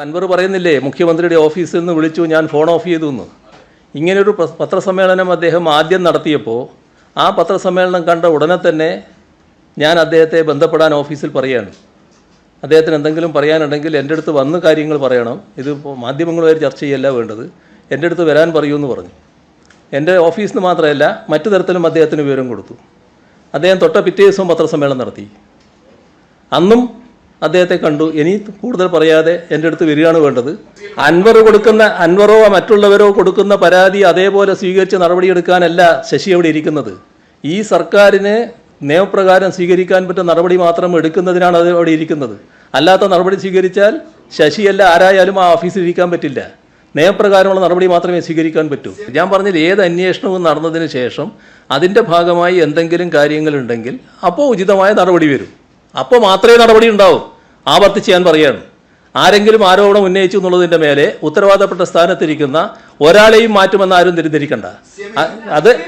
അൻവർ പറയുന്നില്ലേ മുഖ്യമന്ത്രിയുടെ ഓഫീസിൽ നിന്ന് വിളിച്ചു ഞാൻ ഫോൺ ഓഫ് ചെയ്തു എന്ന്. ഇങ്ങനൊരു പത്രസമ്മേളനം അദ്ദേഹം ആദ്യം നടത്തിയപ്പോൾ ആ പത്രസമ്മേളനം കണ്ട ഉടനെ തന്നെ ഞാൻ അദ്ദേഹത്തെ ബന്ധപ്പെടാൻ ഓഫീസിൽ പറയാണ് അദ്ദേഹത്തിന് എന്തെങ്കിലും പറയാനുണ്ടെങ്കിൽ എന്റെ അടുത്ത് വന്ന് കാര്യങ്ങൾ പറയണം. ഇത് മാധ്യമങ്ങളുമായി ചർച്ച ചെയ്യല്ല വേണ്ടത്. എന്റെ അടുത്ത് വരാൻ പറയൂ എന്ന് പറഞ്ഞു. എന്റെ ഓഫീസിൽ നിന്ന് മാത്രമല്ല മറ്റു തരത്തിലും അദ്ദേഹത്തിന് വിവരം കൊടുത്തു. അദ്ദേഹം തൊട്ട പിറ്റേ ദിവസവും പത്രസമ്മേളനം നടത്തി. അന്നും അദ്ദേഹത്തെ കണ്ടു. ഇനി കൂടുതൽ പറയാതെ എന്റെ അടുത്ത് വരികയാണ് വേണ്ടത്. അൻവർ കൊടുക്കുന്ന അൻവറോ മറ്റുള്ളവരോ കൊടുക്കുന്ന പരാതി അതേപോലെ സ്വീകരിച്ച് നടപടിയെടുക്കാനല്ല ശശി അവിടെ ഇരിക്കുന്നത്. ഈ സർക്കാരിന് നിയമപ്രകാരം സ്വീകരിക്കാൻ പറ്റുന്ന നടപടി മാത്രം എടുക്കുന്നതിനാണ് അത് അവിടെ ഇരിക്കുന്നത്. അല്ലാത്ത നടപടി സ്വീകരിച്ചാൽ ശശിയല്ല ആരായാലും ആ ഓഫീസിൽ ഇരിക്കാൻ പറ്റില്ല. നിയമപ്രകാരമുള്ള നടപടി മാത്രമേ സ്വീകരിക്കാൻ പറ്റൂ. ഞാൻ പറഞ്ഞില്ല ഏത് അന്വേഷണവും നടന്നതിന് ശേഷം അതിന്റെ ഭാഗമായി എന്തെങ്കിലും കാര്യങ്ങളുണ്ടെങ്കിൽ അപ്പോൾ ഉചിതമായ നടപടി വരും. അപ്പോൾ മാത്രമേ നടപടി ഉണ്ടാവൂ. ആവർത്തിച്ച് ഞാൻ പറയാണ്. ആരെങ്കിലും ആരോപണം ഉന്നയിച്ചു എന്നുള്ളതിന്റെ മേലെ ഉത്തരവാദപ്പെട്ട സ്ഥാനത്തിരിക്കുന്ന ഒരാളെയും മാറ്റുമെന്ന് ആരും തെറ്റിദ്ധരിക്കണ്ട. അത്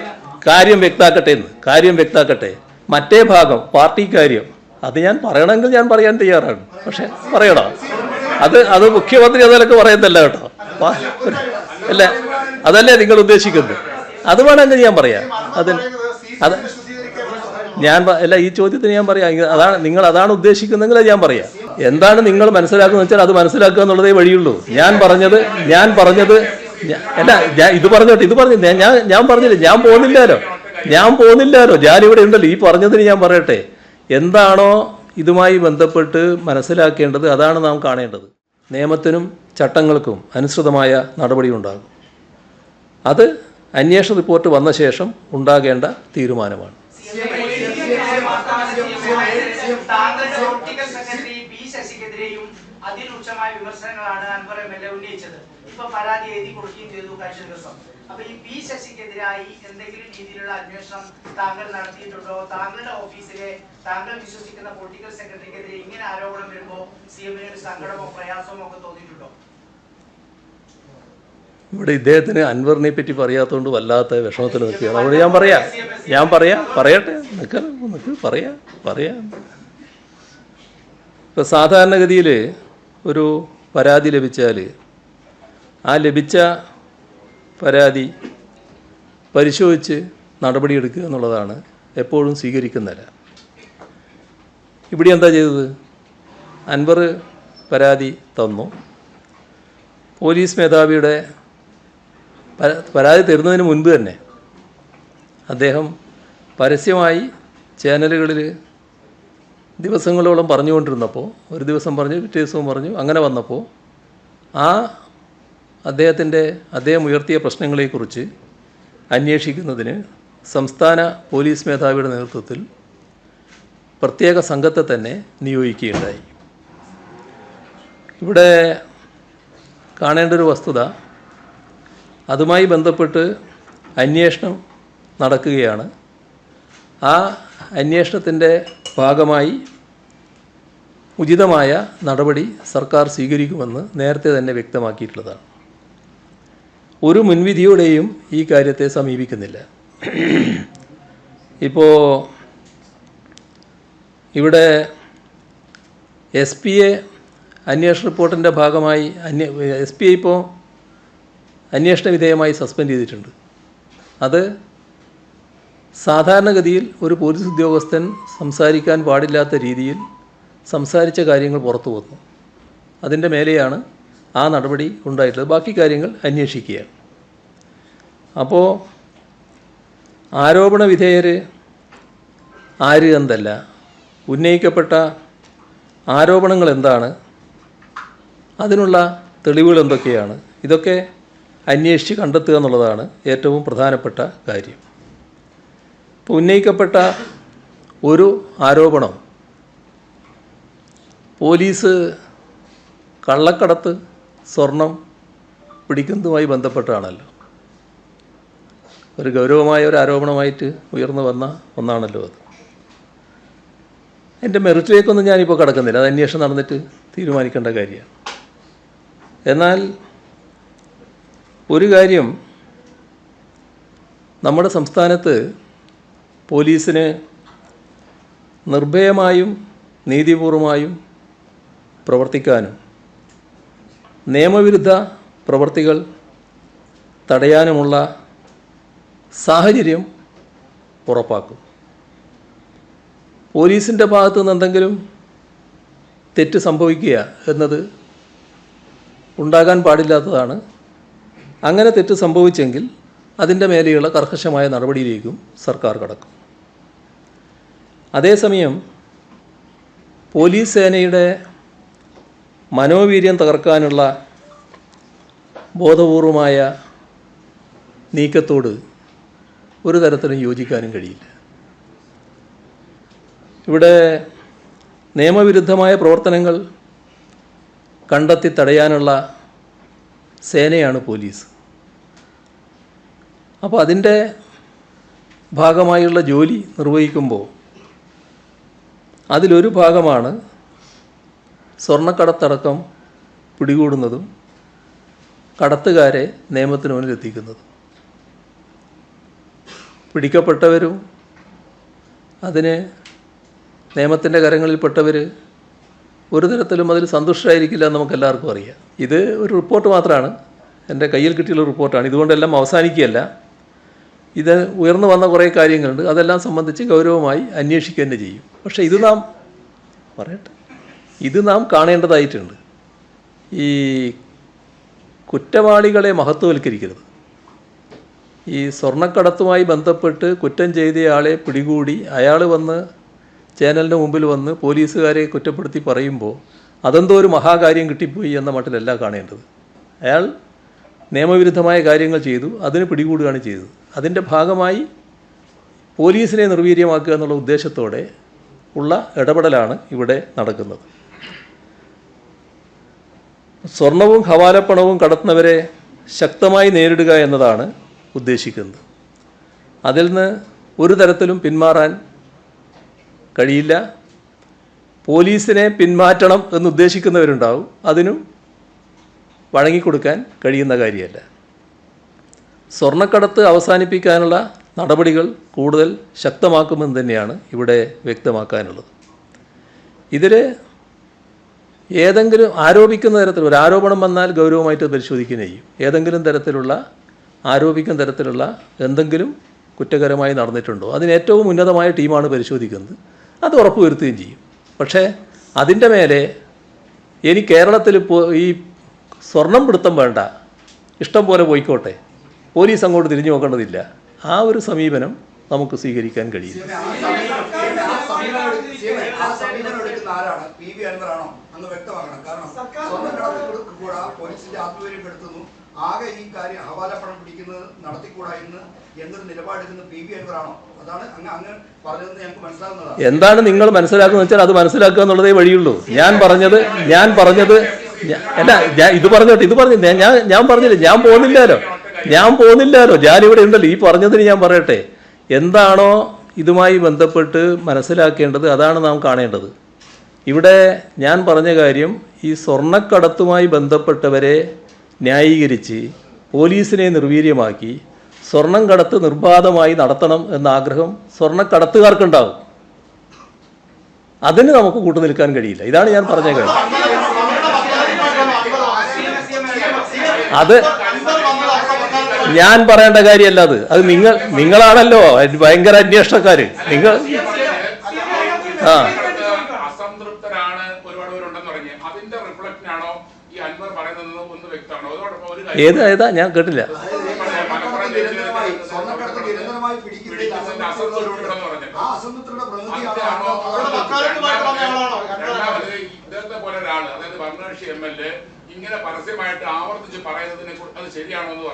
കാര്യം വ്യക്താക്കട്ടെ എന്ന്. കാര്യം വ്യക്താക്കട്ടെ. മറ്റേ ഭാഗം പാർട്ടി കാര്യം. അത് ഞാൻ പറയണമെങ്കിൽ ഞാൻ പറയാൻ തയ്യാറാണ്. പക്ഷെ പറയണോ? അത് അത് മുഖ്യമന്ത്രി അതിലൊക്കെ പറയുന്നല്ല കേട്ടോ. അല്ല അതല്ലേ നിങ്ങൾ ഉദ്ദേശിക്കുന്നത്? അത് വേണമെങ്കിൽ ഞാൻ പറയാം. അത് അത് ഞാൻ അല്ല ഈ ചോദ്യത്തിന് ഞാൻ പറയാം. അതാണ് നിങ്ങൾ അതാണ് ഉദ്ദേശിക്കുന്നതെങ്കിൽ ഞാൻ പറയാം. എന്താണ് നിങ്ങൾ മനസ്സിലാക്കുന്നത് വെച്ചാൽ അത് മനസ്സിലാക്കുക എന്നുള്ളതേ വഴിയുള്ളൂ ഞാൻ പറഞ്ഞത് ഞാൻ പറഞ്ഞത് അല്ല ഞാൻ ഇത് പറഞ്ഞോട്ടെ ഇത് പറഞ്ഞു ഞാൻ ഞാൻ- പറഞ്ഞില്ല ഞാൻ പോകുന്നില്ലല്ലോ ഞാൻ പോകുന്നില്ലല്ലോ ഞാനിവിടെ ഉണ്ടല്ലോ ഈ പറഞ്ഞതിന് ഞാൻ പറയട്ടെ എന്താണോ ഇതുമായി ബന്ധപ്പെട്ട് മനസ്സിലാക്കേണ്ടത് അതാണ് നാം കാണേണ്ടത് നിയമത്തിനും ചട്ടങ്ങൾക്കും അനുസൃതമായ നടപടി ഉണ്ടാകും അത് അന്വേഷണ റിപ്പോർട്ട് വന്ന ശേഷം ഉണ്ടാകേണ്ട തീരുമാനമാണ് താങ്കളുടെ പൊളിറ്റിക്കൽ സെക്രട്ടറി പി ശശിക്കെതിരെയും അതിരൂക്ഷമായ വിമർശനങ്ങളാണ് അൻവർ എം എൽ എ ഉന്നയിച്ചത് ഇപ്പൊ പരാതി എഴുതി കൊടുക്കുകയും ചെയ്തു കഴിഞ്ഞ ദിവസം. അപ്പൊ ഈ പി ശശിക്കെതിരായി എന്തെങ്കിലും രീതിയിലുള്ള അന്വേഷണം താങ്കൾ നടത്തിയിട്ടുണ്ടോ? താങ്കളുടെ ഓഫീസിലെ താങ്കൾ വിശ്വസിക്കുന്ന പൊളിറ്റിക്കൽ സെക്രട്ടറിക്കെതിരെ ഇങ്ങനെ ആരോപണം വരുമ്പോ സി എമ്മിന് ഒരു സങ്കടമോ പ്രയാസമോ ഒക്കെ തോന്നിയിട്ടുണ്ടോ? ഇവിടെ ഇദ്ദേഹത്തിന് അൻവറിനെ പറ്റി പറയാത്തതുകൊണ്ട് വല്ലാത്ത വിഷമത്തിൽ നിൽക്കുകയാണ്. അതുകൊണ്ട് ഞാൻ പറയാം. ഞാൻ പറയാം. പറയട്ടെ. നിൽക്ക നിൽക്ക് പറയാം. പറയാം. ഇപ്പം സാധാരണഗതിയിൽ ഒരു പരാതി ലഭിച്ചാൽ ആ ലഭിച്ച പരാതി പരിശോധിച്ച് നടപടിയെടുക്കുക എന്നുള്ളതാണ് എപ്പോഴും സ്വീകരിക്കുന്നില്ല. ഇവിടെ എന്താ ചെയ്തത്? അൻവർ പരാതി തന്നു. പോലീസ് മേധാവിയുടെ പരാതി തരുന്നതിന് മുൻപ് തന്നെ അദ്ദേഹം പരസ്യമായി ചാനലുകളിൽ ദിവസങ്ങളോളം പറഞ്ഞുകൊണ്ടിരുന്നപ്പോൾ ഒരു ദിവസം പറഞ്ഞു പിറ്റേ ദിവസവും പറഞ്ഞു അങ്ങനെ വന്നപ്പോൾ ആ അദ്ദേഹത്തിന്റെ അദ്ദേഹം ഉയർത്തിയ പ്രശ്നങ്ങളെക്കുറിച്ച് അന്വേഷിക്കുന്നതിന് സംസ്ഥാന പോലീസ് മേധാവിയുടെ നേതൃത്വത്തിൽ പ്രത്യേക സംഘത്തെ തന്നെ നിയോഗിക്കുകയുണ്ടായി. ഇവിടെ കാണേണ്ട ഒരു വസ്തുത അതുമായി ബന്ധപ്പെട്ട് അന്വേഷണം നടക്കുകയാണ്. ആ അന്വേഷണത്തിന്റെ ഭാഗമായി ഉചിതമായ നടപടി സർക്കാർ സ്വീകരിക്കുമെന്ന് നേരത്തെ തന്നെ വ്യക്തമാക്കിയിട്ടുള്ളതാണ്. ഒരു മുൻവിധിയോടെയും ഈ കാര്യത്തെ സമീപിക്കുന്നില്ല. ഇപ്പോൾ ഇവിടെ എസ് പി എ അന്വേഷണ റിപ്പോർട്ടിന്റെ ഭാഗമായി അന്വേ എസ് പി ഐ ഇപ്പോൾ അന്വേഷണ വിധേയമായി സസ്പെൻഡ് ചെയ്തിട്ടുണ്ട്. അത് സാധാരണഗതിയിൽ ഒരു പോലീസ് ഉദ്യോഗസ്ഥൻ സംസാരിക്കാൻ പാടില്ലാത്ത രീതിയിൽ സംസാരിച്ച കാര്യങ്ങൾ പുറത്തു വന്നു അതിന്റെ മേലെയാണ് ആ നടപടി ഉണ്ടായിട്ടുള്ളത്. ബാക്കി കാര്യങ്ങൾ അന്വേഷിക്കുകയാണ്. അപ്പോൾ ആരോപണ വിധേയർ ആര് എന്തല്ല ഉന്നയിക്കപ്പെട്ട ആരോപണങ്ങൾ എന്താണ് അതിനുള്ള തെളിവുകൾ എന്തൊക്കെയാണ്? ഇതൊക്കെ അന്വേഷിച്ച് കണ്ടെത്തുക എന്നുള്ളതാണ് ഏറ്റവും പ്രധാനപ്പെട്ട കാര്യം. ഇപ്പോൾ ഉന്നയിക്കപ്പെട്ട ഒരു ആരോപണം പോലീസ് കള്ളക്കടത്ത് സ്വർണം പിടിക്കുന്നതുമായി ബന്ധപ്പെട്ടാണല്ലോ. ഒരു ഗൗരവമായ ഒരു ആരോപണമായിട്ട് ഉയർന്നു വന്ന ഒന്നാണല്ലോ അത്. എന്റെ മെറിറ്റിലേക്കൊന്നും ഞാനിപ്പോൾ കടക്കുന്നില്ല. അത് അന്വേഷണം നടന്നിട്ട് തീരുമാനിക്കേണ്ട കാര്യമാണ്. എന്നാൽ ഒരു കാര്യം നമ്മുടെ സംസ്ഥാനത്ത് പോലീസിന് നിർഭയമായും നീതിപൂർവമായും പ്രവർത്തിക്കാനും നിയമവിരുദ്ധ പ്രവർത്തികൾ തടയാനുമുള്ള സാഹചര്യം ഉറപ്പാക്കും. പോലീസിന്റെ ഭാഗത്തു നിന്ന് എന്തെങ്കിലും തെറ്റ് സംഭവിക്കുക എന്നത് ഉണ്ടാകാൻ പാടില്ലാത്തതാണ്. അങ്ങനെ തെറ്റ് സംഭവിച്ചെങ്കിൽ അതിന്റെ മേലെയുള്ള കർക്കശമായ നടപടിയിലേക്കും സർക്കാർ കടക്കും. അതേസമയം പോലീസ് സേനയുടെ മനോവീര്യം തകർക്കാനുള്ള ബോധപൂർവമായ നീക്കത്തോട് ഒരു തരത്തിലും യോജിക്കാനും കഴിയില്ല. ഇവിടെ നിയമവിരുദ്ധമായ പ്രവർത്തനങ്ങൾ കണ്ടെത്തി തടയാനുള്ള സേനയാണ് പോലീസ്. അപ്പോൾ അതിന്റെ ഭാഗമായുള്ള ജോലി നിർവഹിക്കുമ്പോൾ അതിലൊരു ഭാഗമാണ് സ്വർണക്കടത്തടക്കം പിടികൂടുന്നതും കടത്തുകാരെ നിയമത്തിന് മുന്നിൽ എത്തിക്കുന്നതും. പിടിക്കപ്പെട്ടവരും അതിന് നിയമത്തിന്റെ കരങ്ങളിൽപ്പെട്ടവർ ഒരു തരത്തിലും അതിൽ സന്തുഷ്ടരായിരിക്കില്ല എന്ന് നമുക്ക് എല്ലാവർക്കും അറിയാം. ഇത് ഒരു റിപ്പോർട്ട് മാത്രമാണ് എന്റെ കയ്യിൽ കിട്ടിയുള്ള റിപ്പോർട്ടാണ്. ഇതുകൊണ്ടെല്ലാം അവസാനിക്കുകയല്ല. ഇത് ഉയർന്നു വന്ന കുറേ കാര്യങ്ങളുണ്ട്. അതെല്ലാം സംബന്ധിച്ച് ഗൗരവമായി അന്വേഷിക്കുക തന്നെ ചെയ്യും. പക്ഷേ ഇത് നാം പറയട്ടെ. ഇത് നാം കാണേണ്ടതായിട്ടുണ്ട്. ഈ കുറ്റവാളികളെ മഹത്വവൽക്കരിക്കരുത്. ഈ സ്വർണക്കടത്തുമായി ബന്ധപ്പെട്ട് കുറ്റം ചെയ്തയാളെ പിടികൂടി അയാൾ വന്ന് ചാനലിന്റെ മുമ്പിൽ വന്ന് പോലീസുകാരെ കുറ്റപ്പെടുത്തി പറയുമ്പോൾ അതെന്തോ ഒരു മഹാകാര്യം കിട്ടിപ്പോയി എന്ന മട്ടിലല്ല കാണേണ്ടത്. അയാൾ നിയമവിരുദ്ധമായ കാര്യങ്ങൾ ചെയ്തു അതിന് പിടികൂടുകയാണ് ചെയ്തത്. അതിന്റെ ഭാഗമായി പോലീസിനെ നിർവീര്യമാക്കുക എന്നുള്ള ഉദ്ദേശത്തോടെ ഉള്ള ഇടപെടലാണ് ഇവിടെ നടക്കുന്നത്. സ്വർണവും ഹവാലപ്പണവും കടത്തുന്നവരെ ശക്തമായി നേരിടുക എന്നതാണ് ഉദ്ദേശിക്കുന്നത്. അതിൽ നിന്ന് ഒരു തരത്തിലും പിന്മാറാൻ കഴിയില്ല. പോലീസിനെ പിന്മാറ്റണം എന്ന് ഉദ്ദേശിക്കുന്നവരുണ്ടാവും. അതിനും വഴങ്ങിക്കൊടുക്കാൻ കഴിയുന്ന കാര്യമല്ല. സ്വർണക്കടത്ത് അവസാനിപ്പിക്കാനുള്ള നടപടികൾ കൂടുതൽ ശക്തമാക്കുമെന്ന് തന്നെയാണ് ഇവിടെ വ്യക്തമാക്കാനുള്ളത്. ഇതിൽ ഏതെങ്കിലും ആരോപിക്കുന്ന തരത്തിൽ ഒരു ആരോപണം വന്നാൽ ഗൗരവമായിട്ട് പരിശോധിക്കുകയും ചെയ്യും. ഏതെങ്കിലും തരത്തിലുള്ള ആരോപിക്കുന്ന തരത്തിലുള്ള എന്തെങ്കിലും കുറ്റകരമായി നടന്നിട്ടുണ്ടോ? അതിന് ഏറ്റവും ഉന്നതമായ ടീമാണ് പരിശോധിക്കുന്നത്. അത് ഉറപ്പുവരുത്തുകയും ചെയ്യും. പക്ഷേ അതിന്റെ മേലെ ഇനി കേരളത്തിൽ ഇപ്പോൾ ഈ സ്വർണം പിടുത്തം വേണ്ട. ഇഷ്ടം പോലെ പോയിക്കോട്ടെ. പോലീസ് അങ്ങോട്ട് തിരിഞ്ഞു നോക്കേണ്ടതില്ല. ആ ഒരു സമീപനം നമുക്ക് സ്വീകരിക്കാൻ കഴിയും ആരാണ്? പി വി അൻവറാണോ വ്യക്തമാക്കണം. കാരണം ആ പോലീസിന്റെ ആത്മവീര്യപ്പെടുത്തുന്നു ആകെ ഈ കാര്യം ഹവാലപ്പണം പിടിക്കുന്നത് നടത്തിക്കൂടാ എന്ന് എന്നൊരു നിലപാടെടുക്കുന്ന പി. ബി അൻവറാണോ? അതാണ് അങ്ങ് പറഞ്ഞതെന്ന് ഞങ്ങൾക്ക് മനസ്സിലാകുന്നതാണ് എന്താണ് നിങ്ങൾ മനസ്സിലാക്കുന്നത് വെച്ചാൽ അത് മനസ്സിലാക്കുക എന്നുള്ളതേ വഴിയുള്ളൂ. ഞാൻ പറഞ്ഞത് ഞാൻ പറഞ്ഞത് അല്ല ഞാൻ ഇത് പറഞ്ഞോട്ടെ ഇത് പറഞ്ഞു ഞാൻ- ഞാൻ പറഞ്ഞില്ല ഞാൻ പോകുന്നില്ലല്ലോ ഞാൻ പോകുന്നില്ലല്ലോ ഞാൻ ഇവിടെ ഉണ്ടല്ലോ ഈ പറഞ്ഞതിന് ഞാൻ പറയട്ടെ. എന്താണോ ഇതുമായി ബന്ധപ്പെട്ട് മനസ്സിലാക്കേണ്ടത് അതാണ് നാം കാണേണ്ടത്. ഇവിടെ ഞാൻ പറഞ്ഞ കാര്യം ഈ സ്വർണക്കടത്തുമായി ബന്ധപ്പെട്ടവരെ ന്യായീകരിച്ച് പോലീസിനെ നിർവീര്യമാക്കി സ്വർണം കടത്ത് നിർബാധമായി നടത്തണം എന്ന ആഗ്രഹം സ്വർണക്കടത്തുകാർക്കുണ്ടാവും. അതിന് നമുക്ക് കൂട്ടുനിൽക്കാൻ കഴിയില്ല. ഇതാണ് ഞാൻ പറഞ്ഞ കാര്യം. അത് ഞാൻ പറയേണ്ട കാര്യമല്ല അത്. അത് നിങ്ങൾ നിങ്ങളാണല്ലോ ഭയങ്കര അന്വേഷണക്കാര്. നിങ്ങൾ ആ അസംതൃപ്തരാണ് ഒരുപാട് പേരുണ്ടെന്ന് പറഞ്ഞ് അതിന്റെ റിഫ്ലക്ഷൻ ആണോ ഈ അൻവർ പറയുന്നത് ഒന്ന് വ്യക്തമാണോ അതോടൊപ്പം ഒരു കാര്യം ഏത് ഏതാ? ഞാൻ കേട്ടില്ല. പോലെ ഒരാൾ അതായത് ഇങ്ങനെ ആവർത്തിച്ച് അത് ശരിയാണോ എന്ന്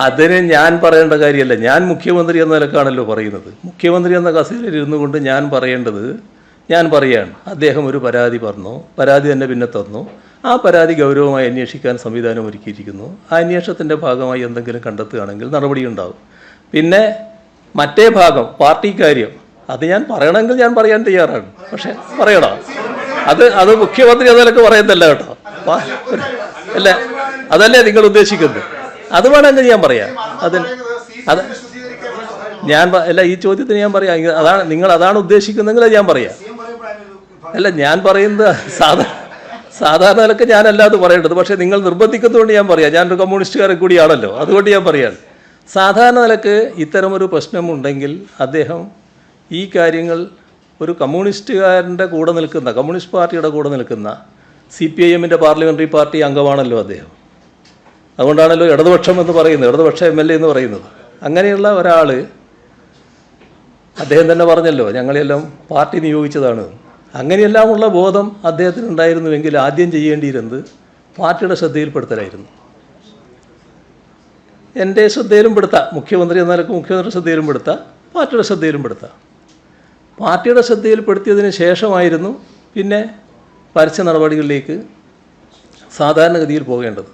അതിന് ഞാൻ പറയേണ്ട കാര്യമല്ല. ഞാൻ മുഖ്യമന്ത്രി എന്ന നിലക്കാണല്ലോ പറയുന്നത്. മുഖ്യമന്ത്രി എന്ന കസേരയിൽ ഇരുന്നു കൊണ്ട് ഞാൻ പറയേണ്ടത് ഞാൻ പറയുകയാണ് അദ്ദേഹം ഒരു പരാതി പറഞ്ഞു. പരാതി തന്നെ പിന്നെ തന്നു. ആ പരാതി ഗൗരവമായി അന്വേഷിക്കാൻ സംവിധാനം ഒരുക്കിയിരിക്കുന്നു. ആ അന്വേഷണത്തിന്റെ ഭാഗമായി എന്തെങ്കിലും കണ്ടെത്തുകയാണെങ്കിൽ നടപടിയുണ്ടാവും പിന്നെ മറ്റേ ഭാഗം പാർട്ടി കാര്യം. അത് ഞാൻ പറയണമെങ്കിൽ ഞാൻ പറയാൻ തയ്യാറാണ്. പക്ഷേ പറയണോ? അത് അത് മുഖ്യമന്ത്രി അതിലൊക്കെ പറയുന്നല്ല കേട്ടോ. അല്ല? അതല്ലേ നിങ്ങൾ ഉദ്ദേശിക്കുന്നത്? അത് വേണമെങ്കിൽ ഞാൻ പറയാം. അത് അത് ഞാൻ അല്ല ഈ ചോദ്യത്തിന് ഞാൻ പറയാം. അതാണ് നിങ്ങൾ അതാണ് ഉദ്ദേശിക്കുന്നതെങ്കിൽ ഞാൻ പറയാം. അല്ല ഞാൻ പറയുന്നത് സാധാ സാധാരണ നിലയ്ക്ക് ഞാനല്ല അത് പറയേണ്ടത്. പക്ഷേ നിങ്ങൾ നിർബന്ധിക്കുന്നതുകൊണ്ട് ഞാൻ പറയാം. ഞാനൊരു കമ്മ്യൂണിസ്റ്റുകാരൻ കൂടിയാണല്ലോ. അതുകൊണ്ട് ഞാൻ പറയാണ് സാധാരണ നിലയ്ക്ക് ഇത്തരമൊരു പ്രശ്നമുണ്ടെങ്കിൽ അദ്ദേഹം ഈ കാര്യങ്ങൾ ഒരു കമ്മ്യൂണിസ്റ്റുകാരന്റെ കൂടെ നിൽക്കുന്ന കമ്മ്യൂണിസ്റ്റ് പാർട്ടിയുടെ കൂടെ നിൽക്കുന്ന സി പി ഐ എമ്മിന്റെ പാർലമെന്ററി പാർട്ടി അംഗമാണല്ലോ അദ്ദേഹം. അതുകൊണ്ടാണല്ലോ ഇടതുപക്ഷം എന്ന് പറയുന്നത്. ഇടതുപക്ഷ എം എൽ എ എന്ന് പറയുന്നത്. അങ്ങനെയുള്ള ഒരാൾ അദ്ദേഹം തന്നെ പറഞ്ഞല്ലോ ഞങ്ങളെല്ലാം പാർട്ടി നിയോഗിച്ചതാണ്. അങ്ങനെയെല്ലാമുള്ള ബോധം അദ്ദേഹത്തിന് ഉണ്ടായിരുന്നുവെങ്കിൽ ആദ്യം ചെയ്യേണ്ടിയിരുന്നത് പാർട്ടിയുടെ ശ്രദ്ധയിൽപ്പെടുത്തലായിരുന്നു. എന്റെ ശ്രദ്ധയിലും പെടുത്താം മുഖ്യമന്ത്രി എന്ന നിലയ്ക്ക് മുഖ്യമന്ത്രിയുടെ ശ്രദ്ധയിലും പെടുത്താം പാർട്ടിയുടെ ശ്രദ്ധയിലും പെടുത്താം പാർട്ടിയുടെ ശ്രദ്ധയിൽപ്പെടുത്തിയതിന് ശേഷമായിരുന്നു പിന്നെ പരസ്യ നടപടികളിലേക്ക് സാധാരണഗതിയിൽ പോകേണ്ടത്.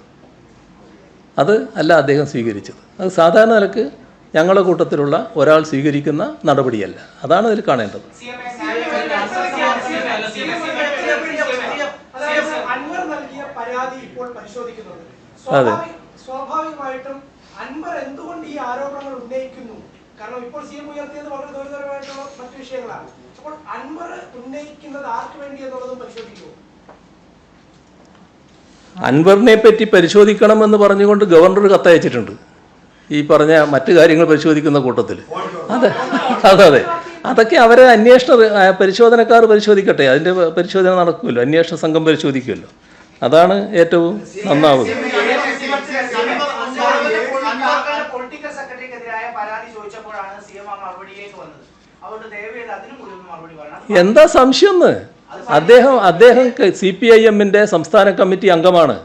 അത് അല്ല അദ്ദേഹം സ്വീകരിച്ചത്. അത് സാധാരണ നിലയ്ക്ക് ഞങ്ങളുടെ കൂട്ടത്തിലുള്ള ഒരാൾ സ്വീകരിക്കുന്ന നടപടിയല്ല. അതാണ് അതിൽ കാണേണ്ടത് അതായത് അൻവർ നൽകിയ പരാതി ഇപ്പോൾ പരിശോധിക്കുന്നുണ്ട് അതെ. സ്വാഭാവിക- സ്വാഭാവികമായിട്ടും അൻവർ എന്തുകൊണ്ട് ഈ ആരോപണങ്ങൾ ഉന്നയിക്കുന്നു? കാരണം ഇപ്പോൾ സി എം ഉയർത്തിയത് വളരെ ഗൗരവമായിട്ടുള്ള മറ്റു വിഷയങ്ങളാണ്. അപ്പോൾ അൻവർ ഉന്നയിക്കുന്നത് ആർക്ക് വേണ്ടി എന്നുള്ളതും പരിശോധിക്കുമോ അൻവറിനെ പറ്റി പരിശോധിക്കണമെന്ന് പറഞ്ഞുകൊണ്ട് ഗവർണർ കത്തയച്ചിട്ടുണ്ട്. ഈ പറഞ്ഞ മറ്റു കാര്യങ്ങൾ പരിശോധിക്കുന്ന കൂട്ടത്തിൽ. അതെ അതെ അതെ. അതൊക്കെ അവരെ അന്വേഷണ പരിശോധനക്കാർ പരിശോധിക്കട്ടെ. അതിന്റെ പരിശോധന നടക്കുമല്ലോ. അന്വേഷണ സംഘം പരിശോധിക്കുമല്ലോ. അതാണ് ഏറ്റവും നന്നാവുക പൊളിറ്റിക്കൽ സെക്രട്ടറിക്കെതിരായ പരാതി ചോദിച്ചപ്പോഴാണ് സി എം വന്നത്. അതുകൊണ്ട് ദയവേത് അതിനും കൂടി ഒന്ന് മറുപടി പറയണം. എന്താ സംശയം അദ്ദേഹം അദ്ദേഹം സി പി ഐ എമ്മിന്റെ സംസ്ഥാന കമ്മിറ്റി അംഗമാണ്.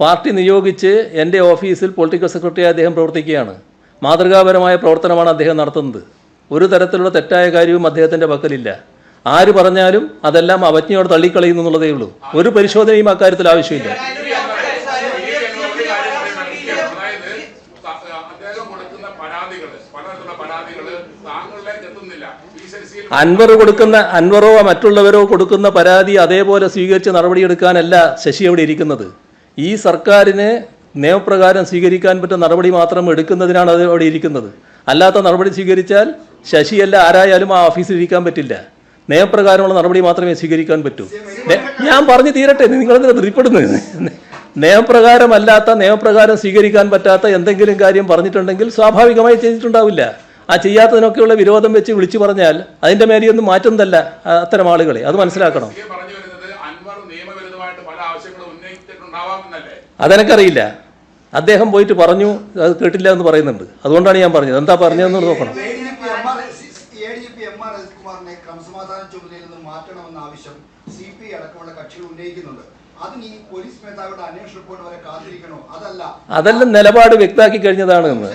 പാർട്ടി നിയോഗിച്ച് എന്റെ ഓഫീസിൽ പൊളിറ്റിക്കൽ സെക്രട്ടറി അദ്ദേഹം പ്രവർത്തിക്കുകയാണ്. മാതൃകാപരമായ പ്രവർത്തനമാണ് അദ്ദേഹം നടത്തുന്നത്. ഒരു തരത്തിലുള്ള തെറ്റായ കാര്യവും അദ്ദേഹത്തിന്റെ പക്കലില്ല. ആര് പറഞ്ഞാലും അതെല്ലാം അവജ്ഞയോട് തള്ളിക്കളയുന്നു എന്നുള്ളതേ ഉള്ളൂ. ഒരു പരിശോധനയും അക്കാര്യത്തിൽ ആവശ്യമില്ല അതായത് സ- അദ്ദേഹം കൊടുക്കുന്ന പരാതികൾ പലതരത്തിലുള്ള പരാതികൾ താങ്കളിലേക്ക് എത്തുന്നില്ല പി സി സിയിൽ അൻവർ കൊടുക്കുന്ന അൻവറോ മറ്റുള്ളവരോ കൊടുക്കുന്ന പരാതി അതേപോലെ സ്വീകരിച്ച് നടപടിയെടുക്കാനല്ല ശശി അവിടെ ഇരിക്കുന്നത്. ഈ സർക്കാരിന് നിയമപ്രകാരം സ്വീകരിക്കാൻ പറ്റുന്ന നടപടി മാത്രം എടുക്കുന്നതിനാണ് അത് അവിടെ ഇരിക്കുന്നത്. അല്ലാത്ത നടപടി സ്വീകരിച്ചാൽ ശശിയല്ല ആരായാലും ആ ഓഫീസിൽ ഇരിക്കാൻ പറ്റില്ല. നിയമപ്രകാരമുള്ള നടപടി മാത്രമേ സ്വീകരിക്കാൻ പറ്റൂ. ഞാൻ പറഞ്ഞു തീരട്ടെ നിങ്ങളെന്തിനാ ധൃതിപ്പെടുന്നത്? നിയമപ്രകാരമല്ലാത്ത നിയമപ്രകാരം സ്വീകരിക്കാൻ പറ്റാത്ത എന്തെങ്കിലും കാര്യം പറഞ്ഞിട്ടുണ്ടെങ്കിൽ സ്വാഭാവികമായി ചെയ്തിട്ടുണ്ടാവില്ല. ആ ചെയ്യാത്തതിനൊക്കെയുള്ള വിരോധം വെച്ച് വിളിച്ചു പറഞ്ഞാൽ അതിന്റെ മേലെയൊന്നും മാറ്റുന്നതല്ല അത്തരം ആളുകളെ. അത് മനസ്സിലാക്കണം? അതെനിക്കറിയില്ല. അദ്ദേഹം പോയിട്ട് പറഞ്ഞു അത് കേട്ടില്ല എന്ന് പറയുന്നുണ്ട്. അതുകൊണ്ടാണ് ഞാൻ പറഞ്ഞത്. എന്താ പറഞ്ഞതെന്ന് നോക്കണം A D G P M R A D G P M R അജിത്കുമാറിനെ ക്രമസമാധാന ചുമതലയിൽ നിന്ന് മാറ്റണമെന്ന ആവശ്യം സി പി ഐ അടക്കമുള്ള കക്ഷികൾ ഉന്നയിക്കുന്നുണ്ട് അതിന് ഈ പോലീസ് മേധാവിയുടെ അന്വേഷണ റിപ്പോർട്ട് വരെ കാത്തിരിക്കണോ അതല്ല നിലപാട് വ്യക്തമാക്കി കഴിഞ്ഞതാണ് എന്ന്.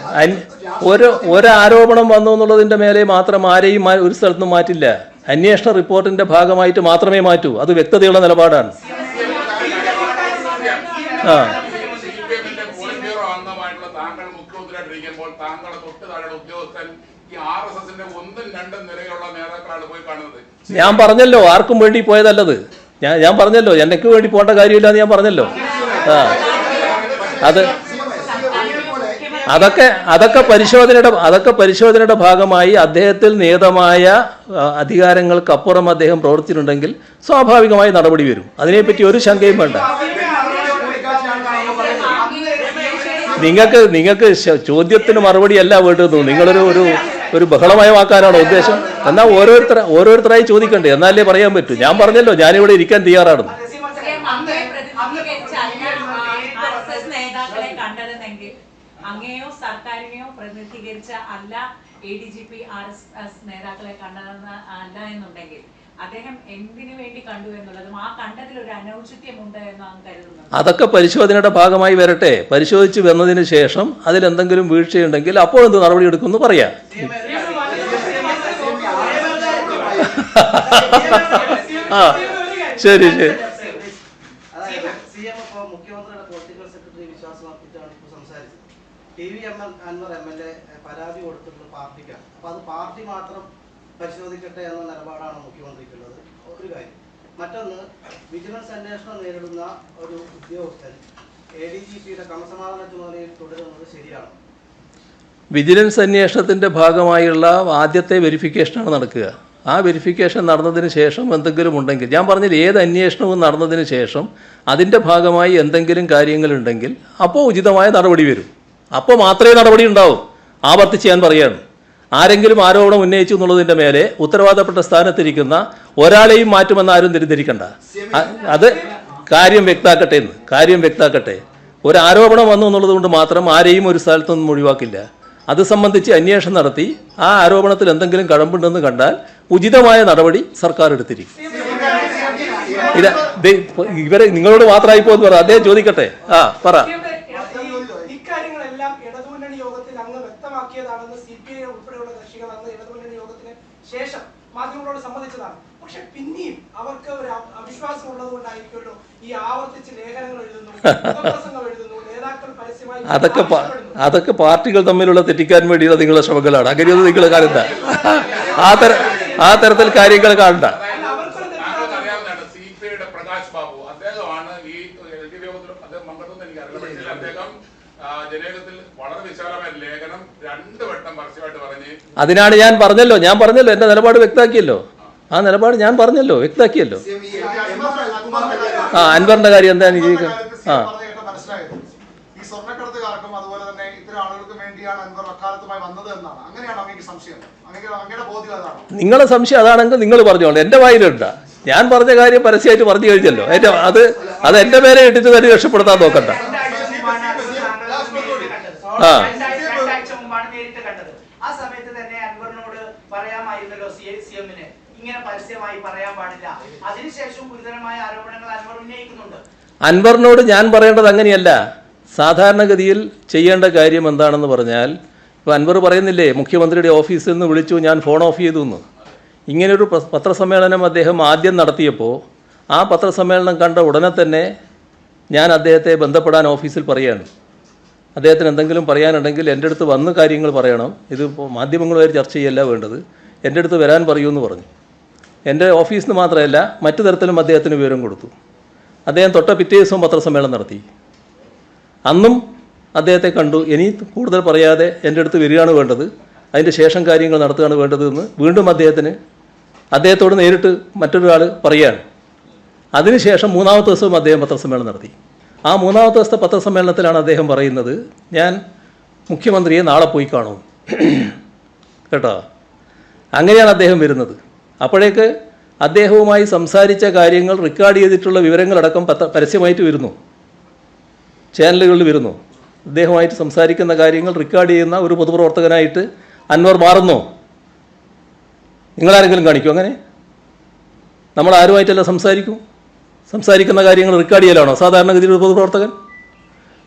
ഒരു ഒരാരോപണം വന്നു എന്നുള്ളതിന്റെ മേലെ മാത്രം ആരെയും ഒരു സ്ഥലത്തും മാറ്റില്ല. അന്വേഷണ റിപ്പോർട്ടിന്റെ ഭാഗമായിട്ട് മാത്രമേ മാറ്റൂ. അത് വ്യക്തതയുള്ള നിലപാടാണ്. ആ. ഞാൻ പറഞ്ഞല്ലോ ആർക്കും വേണ്ടി പോയതല്ലത്. ഞാൻ ഞാൻ പറഞ്ഞല്ലോ എനിക്ക് വേണ്ടി പോകേണ്ട കാര്യമില്ല എന്ന് ഞാൻ പറഞ്ഞല്ലോ. ആ. അത് അതൊക്കെ അതൊക്കെ പരിശോധനയുടെ അതൊക്കെ പരിശോധനയുടെ ഭാഗമായി അദ്ദേഹത്തിൽ നിയതമായ അധികാരങ്ങൾക്കപ്പുറം അദ്ദേഹം പ്രവർത്തിച്ചിട്ടുണ്ടെങ്കിൽ സ്വാഭാവികമായി നടപടി വരും. അതിനെപ്പറ്റി ഒരു ശങ്കയും വേണ്ട. നിങ്ങൾക്ക് നിങ്ങൾക്ക് ചോദ്യത്തിന് മറുപടി അല്ല വേണ്ടത് നിങ്ങളൊരു ഒരു ഒരു ബഹളമായ വാക്കാനാണ് ഉദ്ദേശം. എന്നാൽ ഓരോരുത്തർ ഓരോരുത്തരായി ചോദിക്കണ്ടേ? എന്നാലേ പറയാൻ പറ്റൂ. ഞാൻ പറഞ്ഞല്ലോ ഞാനിവിടെ ഇരിക്കാൻ തയ്യാറാണെന്ന് നസീമ സി ചാ- എം അന്ന് അങ്ങയെ അന്ന് പ്രതിനിധീകരിച്ചല്ല നേരിട്ട് ആർ എസ് എസ് വന്ന് നേതാക്കളെ കണ്ടതെന്നെങ്കിൽ അങ്ങയെയോ സർക്കാരിനെയോ പ്രതിനിധീകരിച്ച അല്ല A D G P R S S നേതാക്കളെ കണ്ടതെന്ന് അല്ല എന്നുണ്ടെങ്കിൽ അദ്ദേഹം എന്തിനു വേണ്ടി കണ്ടു എന്നുള്ളതും ആ കണ്ടതിൽ ഒരു അനൗചിത്യമുണ്ട് എന്നാണ് കരുതുന്നത് അതൊക്കെ പരിശോധനയുടെ ഭാഗമായി വരട്ടെ. പരിശോധിച്ച് വന്നതിന് ശേഷം അതിലെന്തെങ്കിലും വീഴ്ചയുണ്ടെങ്കിൽ അപ്പോൾ എന്ത് നടപടി എടുക്കുമെന്ന് പറയാം. ആ ശരി ശരി. ഇപ്പോൾ മുഖ്യമന്ത്രിയുടെ പൊളിറ്റിക്കൽ സെക്രട്ടറി വിശ്വാസം അർപ്പിച്ചാണ് ഇപ്പോൾ സംസാരിച്ചത്. T V M L Anvar M L A പരാതി കൊടുത്തിട്ടുള്ളത് പാർട്ടിക്കാണ്. അപ്പൊ അത് പാർട്ടി മാത്രം പരിശോധിക്കട്ടെ എന്ന നിലപാടാണ് മുഖ്യമന്ത്രിക്കുള്ളത്. ഒരു കാര്യം മറ്റൊന്ന് വിജിലൻസ് അന്വേഷണം നേരിടുന്ന ഒരു ഉദ്യോഗസ്ഥൻ എ ഡി ജി പിയുടെ ക്രമസമാധാന ചുമതലയിൽ തുടരുന്നത് ശരിയാണ്. വിജിലൻസ് അന്വേഷണത്തിന്റെ ഭാഗമായുള്ള ആദ്യത്തെ വെരിഫിക്കേഷനാണ് നടക്കുക. ആ വെരിഫിക്കേഷൻ നടന്നതിന് ശേഷം എന്തെങ്കിലും ഉണ്ടെങ്കിൽ ഞാൻ പറഞ്ഞില്ല ഏത് അന്വേഷണവും നടന്നതിന് ശേഷം അതിന്റെ ഭാഗമായി എന്തെങ്കിലും കാര്യങ്ങളുണ്ടെങ്കിൽ അപ്പോൾ ഉചിതമായ നടപടി വരും. അപ്പോൾ മാത്രമേ നടപടി ഉണ്ടാവൂ. ആവർത്തിച്ച് ചെയ്യാൻ പറയുകയാണ്. ആരെങ്കിലും ആരോപണം ഉന്നയിച്ചു എന്നുള്ളതിന്റെ മേലെ ഉത്തരവാദപ്പെട്ട സ്ഥാനത്തിരിക്കുന്ന ഒരാളെയും മാറ്റുമെന്ന് ആരും തിരിതിരിക്കണ്ട അത് കാര്യം വ്യക്താക്കട്ടെ എന്ന്. കാര്യം വ്യക്താക്കട്ടെ. ഒരു ആരോപണം വന്നു എന്നുള്ളത് കൊണ്ട് മാത്രം ആരെയും ഒരു സ്ഥലത്തു നിന്നും ഒഴിവാക്കില്ല. അത് സംബന്ധിച്ച് അന്വേഷണം നടത്തി ആ ആരോപണത്തിൽ എന്തെങ്കിലും കഴമ്പുണ്ടെന്ന് കണ്ടാൽ ഉചിതമായ നടപടി സർക്കാർ എടുത്തിരിക്കും. ഇവരെ നിങ്ങളോട് മാത്രമായി പോകുന്നു പറ. അദ്ദേഹം ചോദിക്കട്ടെ. ആ പറ ഈ- ഇക്കാര്യങ്ങളെല്ലാം ഇടതുമുന്നണി യോഗത്തിൽ അങ്ങ് വ്യക്തമാക്കിയതാണെന്ന് സി പി ഐ ഉൾപ്പെടെയുള്ള കക്ഷികൾ അന്ന് ഇടതുമുന്നണി യോഗത്തിന് ശേഷം മാധ്യമങ്ങളോട് സമ്മതിച്ചതാണ് പക്ഷെ പിന്നെയും അവർക്ക് ഒരു അ- ഉള്ളതുകൊണ്ടായിരിക്കുമല്ലോ ഈ ആവർത്തിച്ച് ലേഖനങ്ങൾ എഴുതുന്നു എഴുതുന്നു നേതാക്കൾ പരസ്യമായി അതൊക്കെ അതൊക്കെ പാർട്ടികൾ തമ്മിലുള്ള തെറ്റിക്കാൻ വേണ്ടിയുള്ള നിങ്ങളുടെ ശ്രമങ്ങളാണ്. അങ്ങനെയൊന്നും നിങ്ങൾ കാണണ്ട. ആ തര ആ തരത്തിൽ കാര്യങ്ങൾ കാണണ്ട. അതിനാണ് ഞാൻ പറഞ്ഞല്ലോ. ഞാൻ പറഞ്ഞല്ലോ. എന്റെ നിലപാട് വ്യക്താക്കിയല്ലോ ആ നിലപാട് ഞാൻ പറഞ്ഞല്ലോ. വ്യക്താക്കിയല്ലോ സി എം ഈ എം ആർ അൽകുമാറിന്റെ കാര്യം ആ അൻവറിന്റെ കാര്യം എന്താണ് ഈ ആ. ഈ സ്വർണക്കടത്തുകാർക്കും അതുപോലെ തന്നെ ഇത്തരം ആളുകൾക്കും വേണ്ടിയാണ് അൻവർ അക്കാലത്തുമായി വന്നത് എന്നാണ്. അങ്ങനെയാണ് അങ്ങേക്ക് സംശയം? അങ്ങനെ അങ്ങയുടെ ബോധ്യം അതാണ്? നിങ്ങളെ സംശയം അതാണെങ്കിൽ നിങ്ങൾ പറഞ്ഞോളൂ എന്റെ വായിലുണ്ട. ഞാൻ പറഞ്ഞ കാര്യം പരസ്യമായിട്ട് പറഞ്ഞു കഴിഞ്ഞല്ലോ. ഏറ്റവും അത് അത് എന്റെ പേരെ ഇട്ടിട്ട് തന്നെ രക്ഷപ്പെടുത്താൻ നോക്കണ്ട. ആ. രണ്ടാഴ്ച രണ്ടാഴ്ച മുമ്പാണ് നേരിട്ട് കണ്ടത് ആ സമയത്ത് തന്നെ അൻവറിനോട് പറയാമായിരുന്നല്ലോ സി സി എമ്മിന് ഇങ്ങനെ പരസ്യമായി പറയാൻ പാടില്ല ഉന്നയിക്കുന്നുണ്ട്. അൻവറിനോട് ഞാൻ പറയേണ്ടത് അങ്ങനെയല്ല. സാധാരണഗതിയിൽ ചെയ്യേണ്ട കാര്യം എന്താണെന്ന് പറഞ്ഞാൽ ഇപ്പൊ അൻവർ പറയുന്നില്ലേ മുഖ്യമന്ത്രിയുടെ ഓഫീസിൽ നിന്ന് വിളിച്ചു ഞാൻ ഫോൺ ഓഫ് ചെയ്തു എന്ന്. ഇങ്ങനെയൊരു പത്രസമ്മേളനം അദ്ദേഹം ആദ്യം നടത്തിയപ്പോൾ ആ പത്രസമ്മേളനം കണ്ട ഉടനെ തന്നെ ഞാൻ അദ്ദേഹത്തെ ബന്ധപ്പെടാൻ ഓഫീസിൽ പറയുകയാണ് അദ്ദേഹത്തിന് എന്തെങ്കിലും പറയാനുണ്ടെങ്കിൽ എന്റെ അടുത്ത് വന്ന് കാര്യങ്ങൾ പറയണം. ഇത് മാധ്യമങ്ങളുമായി ചർച്ച ചെയ്യല്ല വേണ്ടത്. എന്റെ അടുത്ത് വരാൻ പറയൂ എന്ന് പറഞ്ഞു. എന്റെ ഓഫീസിൽ നിന്ന് മാത്രമല്ല മറ്റു തരത്തിലും അദ്ദേഹത്തിന് വിവരം കൊടുത്തു. അദ്ദേഹം തൊട്ട പിറ്റേ ദിവസവും പത്രസമ്മേളനം നടത്തി. അന്നും അദ്ദേഹത്തെ കണ്ടു. ഇനി കൂടുതൽ പറയാതെ എന്റെ അടുത്ത് വരികയാണ് വേണ്ടത്. അതിന്റെ ശേഷം കാര്യങ്ങൾ നടത്തുകയാണ് വേണ്ടത് എന്ന് വീണ്ടും അദ്ദേഹത്തിന് അദ്ദേഹത്തോട് നേരിട്ട് മറ്റൊരാൾ പറയുകയാണ് അതിനുശേഷം മൂന്നാമത്തെ ദിവസവും അദ്ദേഹം പത്രസമ്മേളനം നടത്തി. ആ മൂന്നാമത്തെ ദിവസത്തെ പത്രസമ്മേളനത്തിലാണ് അദ്ദേഹം പറയുന്നത് ഞാൻ മുഖ്യമന്ത്രിയെ നാളെ പോയി കാണും. കേട്ടോ? അങ്ങനെയാണ് അദ്ദേഹം വരുന്നത്. അപ്പോഴേക്ക് അദ്ദേഹവുമായി സംസാരിച്ച കാര്യങ്ങൾ റെക്കോർഡ് ചെയ്തിട്ടുള്ള വിവരങ്ങളടക്കം പത്ത പരസ്യമായിട്ട് വരുന്നു. ചാനലുകളിൽ വരുന്നു. അദ്ദേഹവുമായിട്ട് സംസാരിക്കുന്ന കാര്യങ്ങൾ റെക്കോർഡ് ചെയ്യുന്ന ഒരു പൊതുപ്രവർത്തകനായിട്ട് അൻവർ മാറുന്നു. നിങ്ങളാരെങ്കിലും കാണിക്കും അങ്ങനെ? നമ്മൾ ആരുമായിട്ടല്ല സംസാരിക്കും? സംസാരിക്കുന്ന കാര്യങ്ങൾ റെക്കോർഡ് ചെയ്യലാണോ? സാധാരണഗതിയിൽ ഒരു പൊതുപ്രവർത്തകൻ?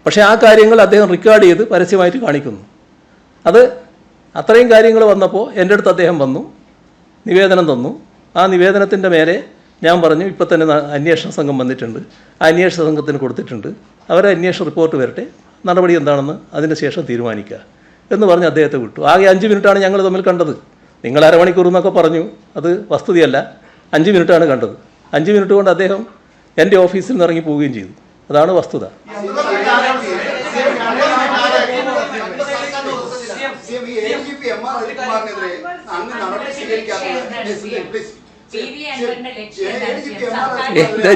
പക്ഷേ ആ കാര്യങ്ങൾ അദ്ദേഹം റെക്കോർഡ് ചെയ്ത് പരസ്യമായിട്ട് കാണിക്കുന്നു. അത് അത്രയും കാര്യങ്ങൾ വന്നപ്പോൾ എന്റെ അടുത്ത് അദ്ദേഹം വന്നു. നിവേദനം തന്നു. ആ നിവേദനത്തിന്റെ മേലെ ഞാൻ പറഞ്ഞു ഇപ്പം തന്നെ അന്വേഷണ സംഘം വന്നിട്ടുണ്ട്. ആ അന്വേഷണ സംഘത്തിന് കൊടുത്തിട്ടുണ്ട്. അവരെ അന്വേഷണ റിപ്പോർട്ട് വരട്ടെ. നടപടി എന്താണെന്ന് അതിന് ശേഷം തീരുമാനിക്കുക എന്ന് പറഞ്ഞ് അദ്ദേഹത്തെ വിട്ടു. ആകെ അഞ്ച് മിനിറ്റാണ് ഞങ്ങൾ തമ്മിൽ കണ്ടത്. നിങ്ങൾ അരമണിക്കൂർ എന്നൊക്കെ പറഞ്ഞു. അത് വസ്തുതയല്ല. അഞ്ച് മിനിറ്റാണ് കണ്ടത്. അഞ്ച് മിനിറ്റ് കൊണ്ട് അദ്ദേഹം എന്റെ ഓഫീസിൽ നിന്ന് ഇറങ്ങി പോവുകയും ചെയ്തു. അതാണ് വസ്തുത സി എം ഈ A G P M R അൽകുമാറിനെതിരെ അങ്ങ് നടപടി സ്വീകരിക്കാത്തത് പ്ലീസ് പി വി അൻവറിന്റെ ലക്ഷ്യം എന്താ? ഏ, ഏ,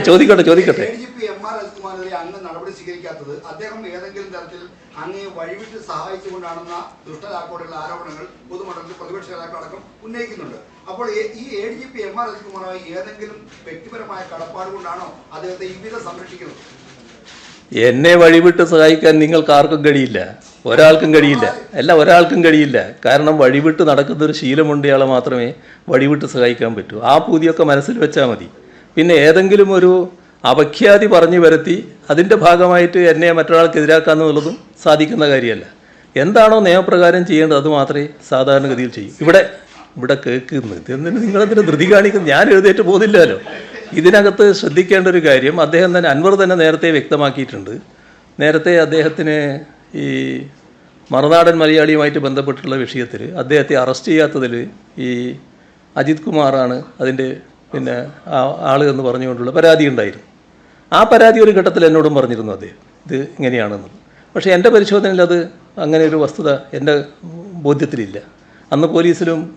ചോദിക്കട്ടെ, ചോദിക്കട്ടെ. A G P M R അൽകുമാറിനെതിരെ അങ്ങ് നടപടി സ്വീകരിക്കാത്തത് അദ്ദേഹം ഏതെങ്കിലും തരത്തിൽ അങ്ങേ വഴിവിട്ട് സഹായിച്ചുകൊണ്ടാണെന്ന ദുഷ്ടലാക്കോടെയുള്ള ആരോപണങ്ങൾ പൊതുമണ്ഡലത്തിൽ പ്രതിപക്ഷ നേതാക്കളടക്കം ഉന്നയിക്കുന്നുണ്ട്. അപ്പോൾ ഈ A D G P M R അൽകുമാറുമായി ഏതെങ്കിലും വ്യക്തിപരമായ കടപ്പാട് കൊണ്ടാണോ അദ്ദേഹത്തെ ഇവിധം സംരക്ഷിക്കുന്നത്? എന്നെ വഴിവിട്ട് സഹായിക്കാൻ നിങ്ങൾക്ക് ആർക്കും കഴിയില്ല ഒരാൾക്കും കഴിയില്ല. അല്ല ഒരാൾക്കും കഴിയില്ല. കാരണം വഴിവിട്ട് നടക്കുന്ന ഒരു ശീലമുണ്ടയാളെ മാത്രമേ വഴിവിട്ട് സഹായിക്കാൻ പറ്റൂ. ആ പൂതിയൊക്കെ മനസ്സിൽ വെച്ചാൽ മതി. പിന്നെ ഏതെങ്കിലും ഒരു അപഖ്യാതി പറഞ്ഞു വരുത്തി അതിന്റെ ഭാഗമായിട്ട് എന്നെ മറ്റൊരാൾക്കെതിരാക്കാന്നുള്ളതും സാധിക്കുന്ന കാര്യമല്ല. എന്താണോ നിയമപ്രകാരം ചെയ്യേണ്ടത് അത് മാത്രമേ സാധാരണഗതിയിൽ ചെയ്യൂ. ഇവിടെ ഇവിടെ കേൾക്കുന്നത് ഇതെന്തിന് നിങ്ങളതിന് ധൃതി കാണിക്കുന്നു? ഞാൻ എഴുതേറ്റ് പോകുന്നില്ലല്ലോ. ഇതിനകത്ത് ശ്രദ്ധിക്കേണ്ട ഒരു കാര്യം അദ്ദേഹം തന്നെ അൻവർ തന്നെ നേരത്തെ വ്യക്തമാക്കിയിട്ടുണ്ട്. നേരത്തെ അദ്ദേഹത്തിന് ഈ മറുനാടൻ മലയാളിയുമായിട്ട് ബന്ധപ്പെട്ടുള്ള വിഷയത്തിൽ അദ്ദേഹത്തെ അറസ്റ്റ് ചെയ്യാത്തതിൽ ഈ അജിത് കുമാറാണ് അതിന്റെ പിന്നെ ആ- ആൾ എന്ന് പറഞ്ഞുകൊണ്ടുള്ള പരാതി ഉണ്ടായിരുന്നു. ആ പരാതി ഒരു ഘട്ടത്തിൽ എന്നോടും പറഞ്ഞിരുന്നു അദ്ദേഹം. ഇത് ഇങ്ങനെയാണെന്നുള്ളത് പക്ഷേ എന്റെ പരിശോധനയിൽ അത് അങ്ങനെ ഒരു വസ്തുത എന്റെ ബോധ്യത്തിലില്ല. അന്ന് പോലീസിലും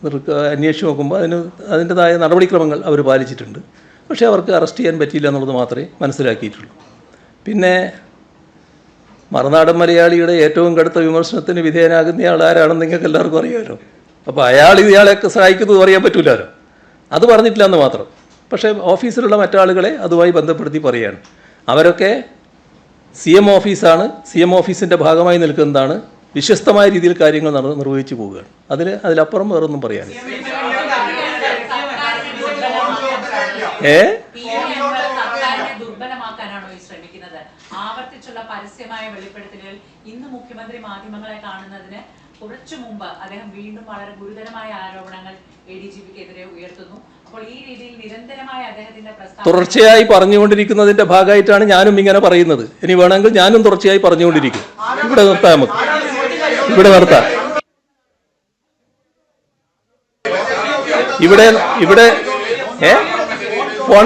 അന്വേഷിച്ച് നോക്കുമ്പോൾ അതിന് അതിന്റെതായ നടപടിക്രമങ്ങൾ അവർ പാലിച്ചിട്ടുണ്ട്. പക്ഷേ അവർക്ക് അറസ്റ്റ് ചെയ്യാൻ പറ്റിയില്ല എന്നുള്ളത് മാത്രമേ മനസ്സിലാക്കിയിട്ടുള്ളൂ. പിന്നെ മറുനാടൻ മലയാളിയുടെ ഏറ്റവും കടുത്ത വിമർശനത്തിന് വിധേയനാകുന്ന ആൾ ആരാണെന്ന് നിങ്ങൾക്ക് എല്ലാവർക്കും അറിയാമല്ലോ. അപ്പോൾ അയാൾ ഇയാളെയൊക്കെ സഹായിക്കുന്നത് പറയാൻ പറ്റില്ലല്ലോ അത് പറഞ്ഞിട്ടില്ല എന്ന് മാത്രം. പക്ഷേ ഓഫീസിലുള്ള മറ്റാളുകളെ അതുമായി ബന്ധപ്പെടുത്തി പറയുകയാണ് അവരൊക്കെ സി എം ഓഫീസാണ്. സി എം ഓഫീസിന്റെ ഭാഗമായി നിൽക്കുന്നതാണ്. വിശ്വസ്തമായ രീതിയിൽ കാര്യങ്ങൾ നട നിർവഹിച്ചു പോവുകയാണ്. അതിൽ അതിലപ്പുറം വേറൊന്നും പറയാനില്ല. ഏ പി എം എന്നത് സർക്കാരിനെ ദുർബലമാക്കാനാണോ ഈ ശ്രമിക്കുന്നത് ആവർത്തിച്ചുള്ള പരസ്യമായ വെളിപ്പെടുത്തലുകൾ ഇന്ന് മുഖ്യമന്ത്രി മാധ്യമങ്ങളെ കാണുന്നതിന് കുറച്ചു മുമ്പ് അദ്ദേഹം വീണ്ടും വളരെ ഗുരുതരമായ ആരോപണങ്ങൾ എ ഡി ജി പിക്കെതിരെ ഉയർത്തുന്നു. അപ്പോൾ ഈ രീതിയിൽ നിരന്തരമായ അദ്ദേഹത്തിന്റെ തുടർച്ചയായി പറഞ്ഞുകൊണ്ടിരിക്കുന്നതിന്റെ ഭാഗമായിട്ടാണ് ഞാനും ഇങ്ങനെ പറയുന്നത്. ഇനി വേണമെങ്കിൽ ഞാനും തുടർച്ചയായി പറഞ്ഞുകൊണ്ടിരിക്കും. ഇവിടെ നിർത്താം നമുക്ക്. ഇവിടെ നിർത്താം. ഇവിടെ ഇവിടെ ഏ? ഫോൺ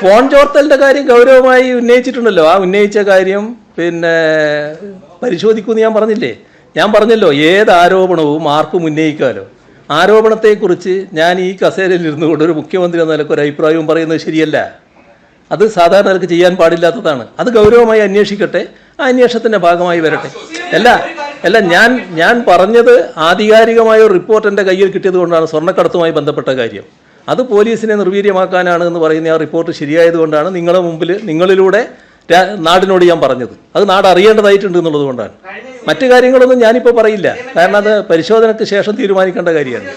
ഫോൺ ചോർത്തലിന്റെ കാര്യം ഗൗരവമായി ഉന്നയിച്ചിട്ടുണ്ടല്ലോ. ആ ഉന്നയിച്ച കാര്യം പിന്നെ പരിശോധിക്കുമെന്ന് ഞാൻ പറഞ്ഞില്ലേ? ഞാൻ പറഞ്ഞല്ലോ ഏത് ആരോപണവും ആർക്കും ഉന്നയിക്കാമല്ലോ ആരോപണത്തെക്കുറിച്ച് ഞാൻ ഈ കസേരയിൽ ഇരുന്നു കൊണ്ട് ഒരു മുഖ്യമന്ത്രി എന്ന നിലയ്ക്ക് ഒരു അഭിപ്രായവും പറയുന്നത് ശരിയല്ല. അത് സാധാരണ നിലയ്ക്ക് ചെയ്യാൻ പാടില്ലാത്തതാണ്. അത് ഗൗരവമായി അന്വേഷിക്കട്ടെ ആ അന്വേഷണത്തിന്റെ ഭാഗമായി വരട്ടെ. അല്ല അല്ല ഞാൻ ഞാൻ പറഞ്ഞത് ആധികാരികമായ ഒരു റിപ്പോർട്ട് എന്റെ കയ്യിൽ കിട്ടിയത് കൊണ്ടാണ് സ്വർണക്കടത്തുമായി ബന്ധപ്പെട്ട കാര്യം. അത് പോലീസിനെ നിർവീര്യമാക്കാനാണ് എന്ന് പറയുന്ന ആ റിപ്പോർട്ട് ശരിയായതുകൊണ്ടാണ് നിങ്ങളുടെ മുമ്പിൽ നിങ്ങളിലൂടെ നാടിനോട് ഞാൻ പറഞ്ഞത്. അത് നാട് അറിയേണ്ടതായിട്ടുണ്ട് എന്നുള്ളത് കൊണ്ടാണ്. മറ്റു കാര്യങ്ങളൊന്നും ഞാനിപ്പോൾ പറയില്ല. കാരണം അത് പരിശോധനയ്ക്ക് ശേഷം തീരുമാനിക്കേണ്ട കാര്യമാണ്.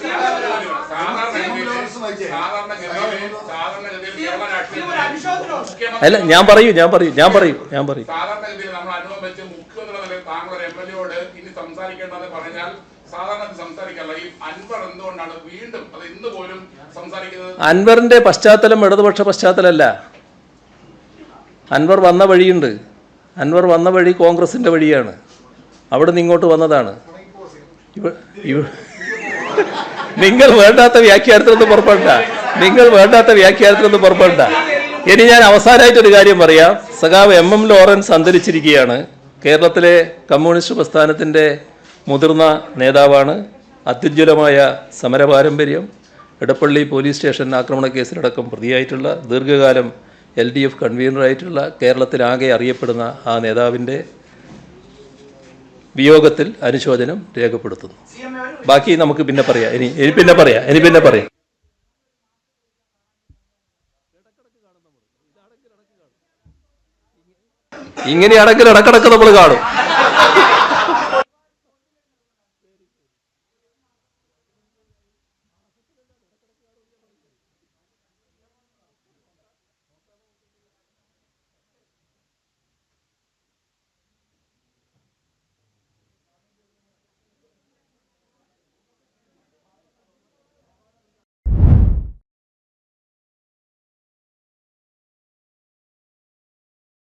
അല്ല ഞാൻ പറയൂ ഞാൻ പറയൂ ഞാൻ പറയൂ ഞാൻ പറയൂ. അൻവറിന്റെ പശ്ചാത്തലം ഇടതുപക്ഷ പശ്ചാത്തലമല്ല. അൻവർ വന്ന വഴിയുണ്ട്. അൻവർ വന്ന വഴി കോൺഗ്രസിന്റെ വഴിയാണ്. അവിടെ നിന്ന് ഇങ്ങോട്ട് വന്നതാണ്. നിങ്ങൾ വേണ്ടാത്ത വ്യാഖ്യാനത്തിലൊന്നും പുറപ്പെടണ്ട. നിങ്ങൾ വേണ്ടാത്ത വ്യാഖ്യാനത്തിലൊന്നും പുറപ്പെടണ്ട. ഇനി ഞാൻ അവസാനമായിട്ടൊരു കാര്യം പറയാം. സഖാവ് എം. എം. ലോറൻസ് അന്തരിച്ചിരിക്കുകയാണ്. കേരളത്തിലെ കമ്മ്യൂണിസ്റ്റ് പ്രസ്ഥാനത്തിന്റെ മുതിർന്ന നേതാവാണ്. അത്യുജ്വലമായ സമരപാരമ്പര്യം. എടപ്പള്ളി പോലീസ് സ്റ്റേഷൻ ആക്രമണ കേസിലടക്കം പ്രതിയായിട്ടുള്ള ദീർഘകാലം എൽ ഡി എഫ് കൺവീനറായിട്ടുള്ള കേരളത്തിലാകെ അറിയപ്പെടുന്ന ആ നേതാവിന്റെ വിയോഗത്തിൽ അനുശോചനം രേഖപ്പെടുത്തുന്നു. ബാക്കി നമുക്ക് പിന്നെ പറയാം. ഇനി ഇനി പിന്നെ പറയാം. ഇനി പിന്നെ പറയാം. ഇങ്ങനെയാണെങ്കിൽ ഇടക്കിടക്ക് നമ്മൾ കാണും.